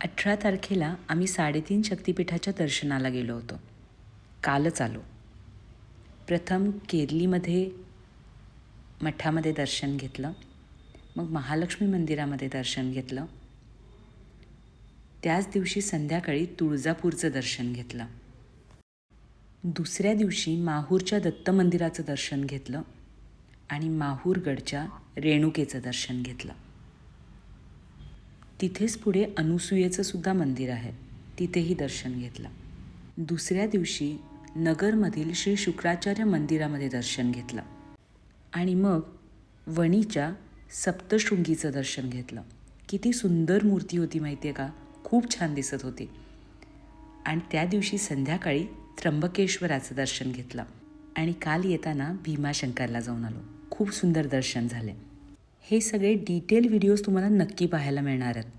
अठरा तारखेला आम्ही साडेतीन शक्तिपीठाच्या दर्शनाला गेलो होतो. कालच आलो. प्रथम केरलीमध्ये मठामध्ये दर्शन घेतलं. मग महालक्ष्मी मंदिरामध्ये दर्शन घेतलं. त्याच दिवशी संध्याकाळी तुळजापूरचं दर्शन घेतलं. दुसऱ्या दिवशी माहूरच्या दत्त मंदिराचं दर्शन घेतलं आणि माहूरगडच्या रेणुकेचं दर्शन घेतलं. तिथेच पुढे अनुसुयेचं सुद्धा मंदिर आहे. तिथेही दर्शन घेतलं. दुसऱ्या दिवशी नगरमधील श्री शुक्राचार्य मंदिरामध्ये दर्शन घेतलं. आणि मग वणीच्या सप्तशृंगीचं दर्शन घेतलं. किती सुंदर मूर्ती होती माहिती आहे का? खूप छान दिसत होती. आणि त्या दिवशी संध्याकाळी त्र्यंबकेश्वराचं दर्शन घेतलं. आणि काल येताना भीमाशंकरला जाऊन आलो. खूप सुंदर दर्शन झाले. हे सगळे डिटेल व्हिडिओज तुम्हाला नक्की पाहायला मिळणार आहेत.